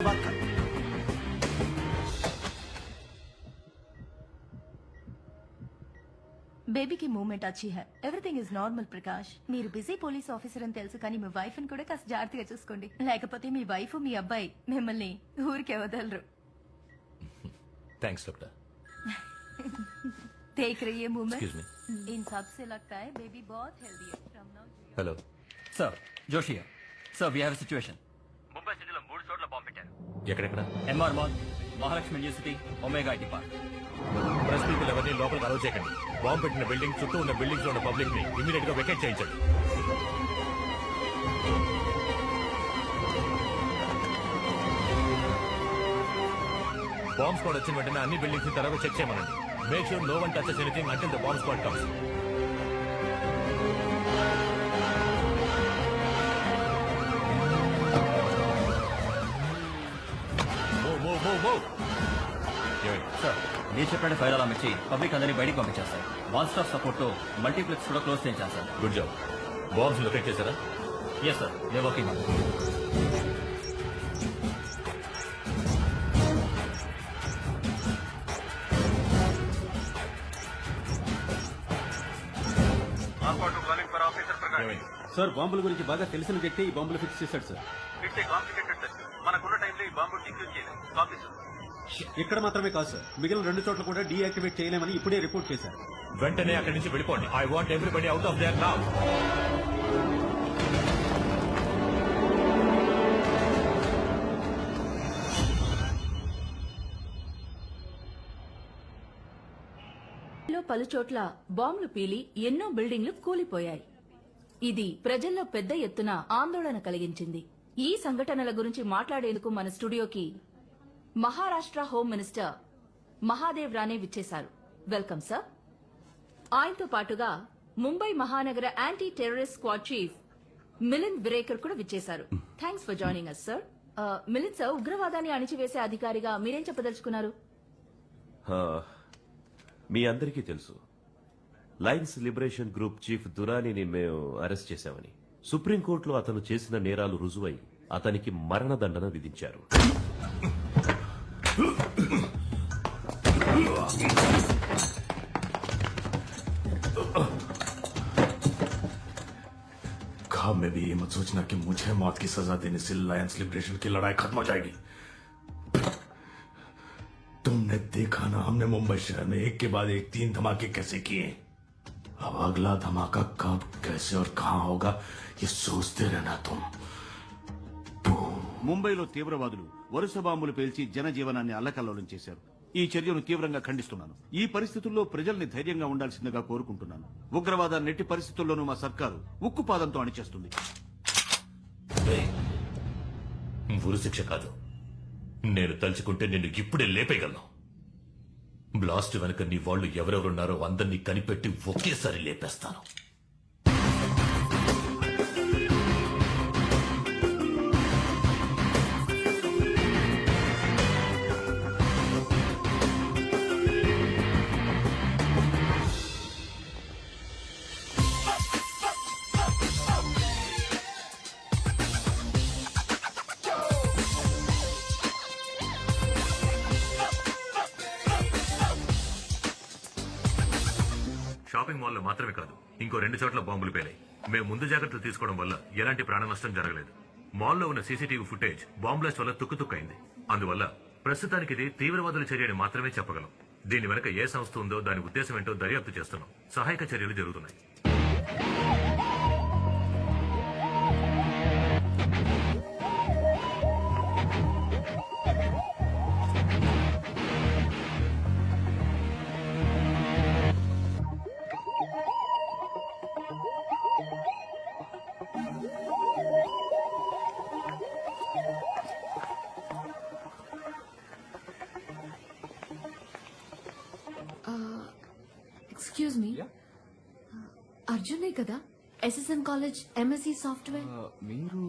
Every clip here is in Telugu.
बात कर బేబీకి మూమెంట్ అచ్చి high everything is normal Prakash మీరు బిజీ పోలీస్ ఆఫీసర్ అని తెలుసు కానీ మీ వైఫ్ ని కూడా కాస్త జాగ్రత్తగా చూసుకోండి లేకపోతే మీ వైఫ్ మీ అబ్బాయి మిమ్మల్ని ఊరికే వదలరు థ్యాంక్స్ డాక్టర్ देख रही है मूवमेंट Excuse इन सब से लगता है बेबी बहुत हेल्दी है From now to- hello sir Joshi sir we have a situation ఎక్కడెక్కడ? MR mall Mahalakshmi university Omega IT park. Press people ఎవరిని లోపలికి అలౌ చేయకండి బాంబు పెట్టిన బిల్డింగ్ చుట్టూ ఉన్న బిల్డింగ్స్లో ఉన్న పబ్లిక్ని ఇమీడియట్గా వెకేట్ చేయించండి. బాంబ్ స్క్వాడ్ వచ్చిన వెంటనే అన్ని బిల్డింగ్స్ని తర్వాత చెక్ చేయమనండి. Make sure no one touches anything until the bomb squad comes sir. మీరు చెప్పిన ఫైర్ అలామ్ ఇచ్చి పబ్లిక్ అందరినీ బయటికి పంపించారు సార్ వన్ స్టాప్ సపోర్ట్తో మల్టీప్లెక్స్ కూడా క్లోజ్ చేయించాను sir good job. Bombs locate చేశారా? Yes sir they working sir బాంబుల గురించి బాగా తెలిసిన వ్యక్తి ఈ బాంబులు ఫిక్స్ చేశాడు సార్. ఇక్కడ మాత్రమే కాదు సార్ మిగిలిన రెండు చోట్ల కూడా డీయాక్టివేట్ చేయలేమని ఇప్పుడే రిపోర్ట్ చేశారు. వెంటనే అక్కడి నుంచి వెళ్ళిపోండి. I want everybody out of there now లో పలు చోట్ల బాంబులు పీలి ఎన్నో బిల్డింగ్లు కూలిపోయాయి. ఇది ప్రజల్లో పెద్ద ఎత్తున ఆందోళన కలిగించింది. ఈ సంఘటనల గురించి మాట్లాడేందుకు మన స్టూడియోకి మహారాష్ట్ర హోమ్ మినిస్టర్ మహాదేవ్ రానే విచ్చేశారు. వెల్కమ్ సార్ ఆయనతో పాటుగా ముంబై మహానగర anti terrorist squad chief Milind Virekar కూడా విచ్చేశారు. Thanks for joining us sir Milind sir ఉగ్రవాదాన్ని అణిచివేసే అధికారిగా మీరేం చెప్పదలుచుకున్నారు? మీ అందరికీ తెలుసు. లైన్స్ లిబరేషన్ గ్రూప్ చీఫ్ దురానిని మేము అరెస్ట్ చేశామని. సుప్రీంకోర్టులో అతను చేసిన నేరాలు రుజువై అతనికి మరణదండన విధించారు ख्वाब में भी ये मत सोचना कि मुझे मौत की सजा देने से लायंस लिबरेशन की लड़ाई खत्म हो जाएगी तुमने देखा ना हमने मुंबई शहर में एक के बाद एक तीन धमाके कैसे किए अब अगला धमाका कब कैसे और कहां होगा ఇస్సోస్ తెరనాథం ముంబైలో తీవ్రవాదులు వరుస బాంబులు పేల్చి జనజీవనాన్ని అల్లకల్లోలం చేశారు. ఈ చర్యను తీవ్రంగా ఖండిస్తున్నాను. ఈ పరిస్థితుల్లో ప్రజల్ని ధైర్యంగా ఉండాల్సిందిగా కోరుకుంటున్నాను. ఉగ్రవాదాన్ని ఎట్టి పరిస్థితుల్లోనూ మా సర్కారు ఉక్కుపాదంతో అణిచేస్తుంది. కాదు. నేను తలుచుకుంటే నిన్ను ఇప్పుడే లేపేయగలను. బ్లాస్ట్ వెనక నీ వాళ్ళు ఎవరెవరున్నారో అందరినీ కనిపెట్టి ఒకేసారి లేపేస్తాను. షాపింగ్ మాల్లో మాత్రమే కాదు ఇంకో రెండు చోట్ల బాంబులు పేలాయి. మేము ముందు జాగ్రత్తలు తీసుకోవడం వల్ల ఎలాంటి ప్రాణ నష్టం జరగలేదు. మాల్లో ఉన్న సీసీటీవీ ఫుటేజ్ బాంబ్లాస్ట్ వల్ల తుక్కుతుక్కైంది అందువల్ల ప్రస్తుతానికి ఇది తీవ్రవాదుల చర్యని మాత్రమే చెప్పగలం. దీని వెనక ఏ సంస్థ ఉందో దాని ఉద్దేశం ఏంటో దర్యాప్తు చేస్తున్నాం. సహాయక చర్యలు జరుగుతున్నాయి. ఎక్స్క్యూజ్ మీ అర్జునే కదా ఎస్ఎస్ఎన్ కాలేజ్ ఎంఎస్సి సాఫ్ట్వేర్ మీరు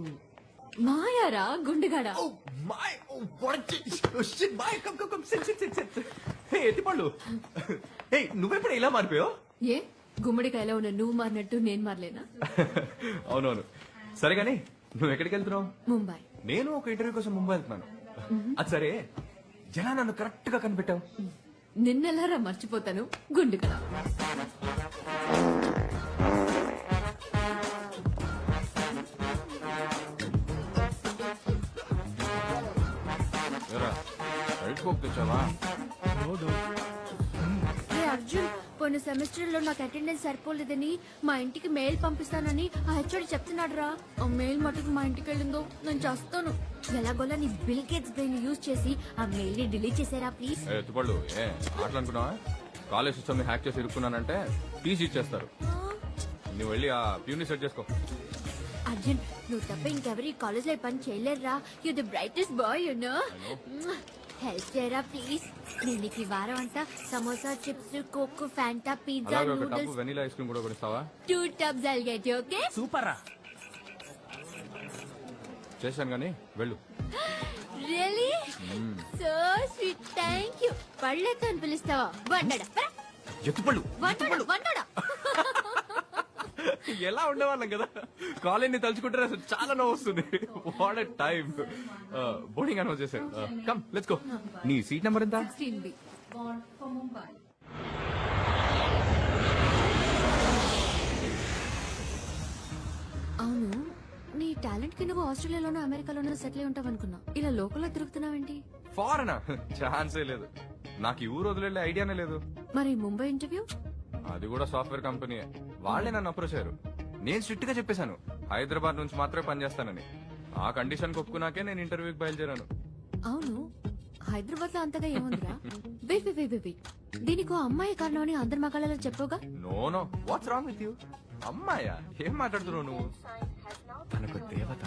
మాయారా గుండెగాడా హే నువ్వెప్పుడు ఇలా మారిపోయావు? ఏ? గుమ్మడికాయలో ఉన్న నువ్వు మారినట్టు నేను మారలేనా? అవునవును. సరే కానీ నువ్వు ఎక్కడికి వెళ్తున్నావు? ముంబై. నేను ఒక ఇంటర్వ్యూ కోసం ముంబై వెళ్తున్నాను. అది సరే. ఎలా నన్ను కరెక్ట్గా కనిపెట్టావు నిన్నెలారా మర్చిపోతాను? గుండుగడ హే అర్జున్ పోయిన సెమిస్టర్లో నాకు అటెండెన్స్ సరిపోలేదని మా ఇంటికి మెయిల్ పంపిస్తానని ఆ హెచ్ఓడి చెప్తున్నాడు రా ఆ మెయిల్ మటుకు మా ఇంటికి వెళ్ళిందో నేను చేస్తాను. ఎలాగోలా నీ బిల్ గేట్స్ బ్రెయిన్ యూజ్ చేసి ఆ మెయిల్ని డిలీట్ చేసారా ప్లీజ్. ఎత్తుపళ్ళు ఏ మాట్లాడుకున్నావా? కాలేజ్ సిస్టమ్ని హ్యాక్ చేసి ఇరుక్కున్నానంటే టీసీ ఇచ్చేస్తారు. నువ్వు వెళ్ళి ఆ ప్యూని సెట్ చేసుకో. అర్జున్ నువ్వు తప్ప ఇంకెవరు ఈ కాలేజ్లో పని చేయలేరురా. You the brightest boy you know help చేయరా ప్లీజ్ నేను నీకు ఈ వారం అంతా samosa chips coke Fanta pizza అలాగే ఒక tub noodles vanilla ice cream కూడా కొనిస్తావా? Two tubs I'll get okay super రా. చేశాను కానీ వెళ్ళు. Really so sweet thank you పళ్ళెత్తు అని పిలుస్తావా? వండడా ఎత్తుపళ్ళు వండడా వండడా. ఎలా ఉండేవాళ్ళం కదా? కాలేజ్ తలుచుకుంటే అసలు చాలా నవ్వు వస్తుంది. వాట్ టైం బోర్డింగ్ అనౌన్స్ చేశారు. కమ్ లెట్స్ గో నీ సీట్ నెంబర్ ఎంత? అవును నీ టాలెంట్కి నువ్వు ఆస్ట్రేలియాలోనో అమెరికాలోనో సెటిల్ అయి ఉంటావు అనుకున్నా ఇలా లోకల్లో తిరుగుతున్నావేంటి? ఫారెన్ ఛాన్సే లేదు. నాకు ఈ ఊరు వదిలే ఐడియానే లేదు. మరి ముంబై ఇంటర్వ్యూ? అది కూడా సాఫ్ట్వేర్ కంపెనీ వాళ్ళే నన్ను అప్రోచ్ అయ్యారు. నేను స్ట్రిక్ట్గా చెప్పేశాను. హైదరాబాద్ నుంచి మాత్రమే పనిచేస్తానని. ఆ కండిషన్ ఒప్పుకున్నాకే నేను ఇంటర్వ్యూకి బయలుదేరాను. అవును. హైదరాబాద్లో అంతగా ఏముందిరా? వెయిట్ వెయిట్ దీనికి అమ్మాయి కారణం అని అందరి మగాళ్ళలో చెప్పవుగా? No no. What's wrong with you అమ్మాయా? ఏం మాట్లాడుతున్నావు నువ్వు? తనకు దేవత.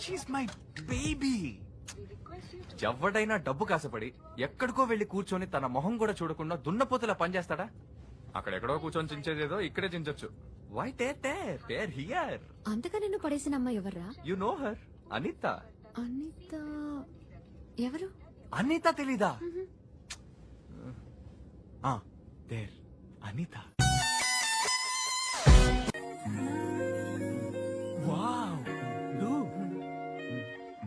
షీస్ మై బేబీ ఎవడైనా డబ్బు కాసపడి ఎక్కడికో వెళ్ళి కూర్చొని తన మొహం కూడా చూడకుండా దున్నపోతలా పనిచేస్తాడా? అక్కడెక్కడో కూర్చొని చించేదేదో ఇక్కడే చించొచ్చు. Why tear tear tear here అంతగా నిన్ను పడేసిన అమ్మాయి ఎవర్రా? You know her Anita Anita. ఎవరు? అనిత తెలీదా? ఆ దేర్ అనిత. వావ్ డూ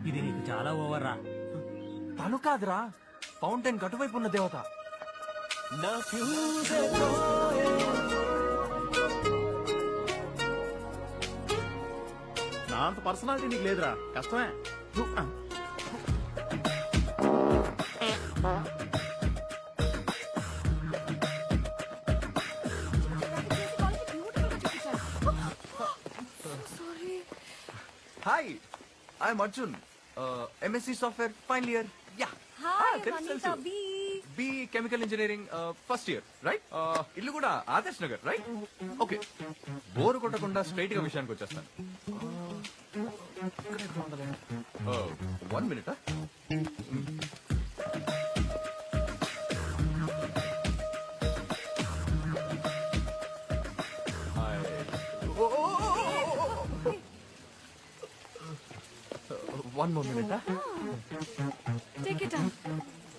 ఇది నీకు చాలా ఓవర్ రా తను కాదురా. ఫౌంటైన్ కటువైపు ఉన్న దేవత. నా అంత పర్సనాలిటీ నీకు లేదురా. కష్టమే. Hi I'm Arjun MSc software final year ya B chemical engineering first year right ఇల్లు కూడా Adarsh Nagar right okay bore కొట్టకుండా స్ట్రైట్గా విషయానికి వచ్చేస్తాను. One minute one more minute take it I love you baby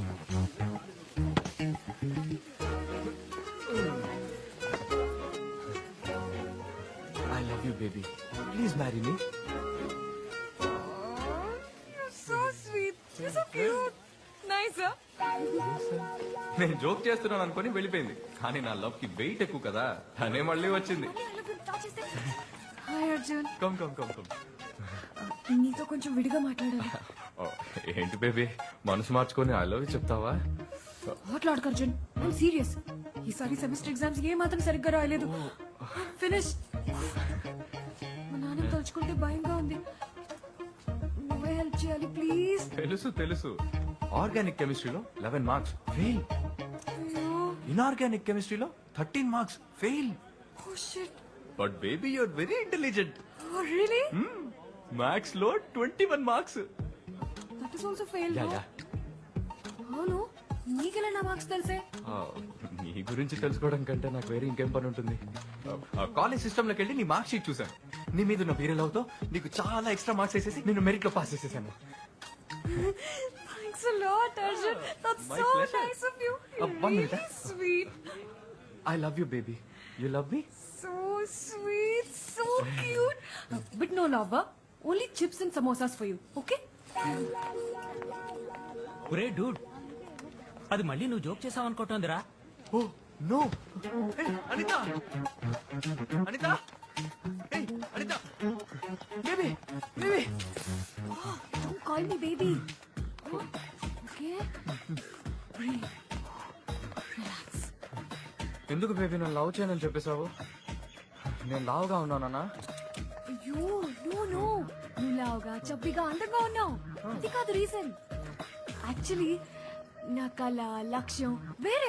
please marry me so sweet so cute nice నేను జోక్ చేస్తున్నాను అనుకుని వెళ్ళిపోయింది. కానీ నా లవ్కి వెయిట్ ఎక్కువ కదా. తనే మళ్ళీ వచ్చింది. Hi Arjun come come come come నీతో కొంచెం విడిగా మాట్లాడాలి. ఏంటి బేబీ మనసు మార్చుకొని ఐ లవ్ చెప్తావా? మాట్లాడక అర్జున్ సీరియస్ ఈసారి సెమిస్టర్ ఎగ్జామ్స్ ఏ మాత్రం సరిగ్గా రాయలేదు. ఫినిష్ మా తలుచుకుంటే భయంగా ఉంది. నువ్వే హెల్ప్ చేయాలి ప్లీజ్ తెలుసు తెలుసు. ఆర్గానిక్ కెమిస్ట్రీలో లెవెన్ మార్క్స్ ఫెయిల్ ఇన్ఆర్గానిక్ కెమిస్ట్రీలో thirteen marks fail oh shit but baby you're very intelligent oh really మ్యాథ్స్లో twenty one marks that is also fail ya ya అవును నీకెలా నా మార్క్స్ తెలిసే? నీ గురించి తెలుసుకోవడం కంటే నాకు వేరే ఇంకేం పని ఉంటుంది. కాలేజ్ సిస్టమ్లోకి వెళ్ళి నీ మార్క్ షీట్ చూసాను నీ మీద ఉన్న వేరే లవ్తో నీకు చాలా ఎక్స్ట్రా మార్క్స్ వేసేసి నేను మెరిట్లో పాస్ చేసేసాను. Thanks a lot Arjun that's My so pleasure. Nice of you Uh, one minute, huh? Sweet I love you baby you love me so sweet so cute but no love only chips and samosas for you okay ఒరే డూడ్ అది మళ్ళీ నువ్వు జోక్ చేసావనుకుంటోందిరా ఓ నో అనిత అనిత ఏయ్, Anita. Baby baby. Don't call me baby. Okay. ఎందుకు బేబీ నన్ను లవ్ చేయనని చెప్పేశావు? నేను లావుగా ఉన్నానా అయ్యో నో నో. నువ్వు లావుగా చబ్బిగా అందంగా ఉన్నావు. అది కాదు రీజన్. యాక్చువల్లీ నా కళ లక్ష్యం వేరే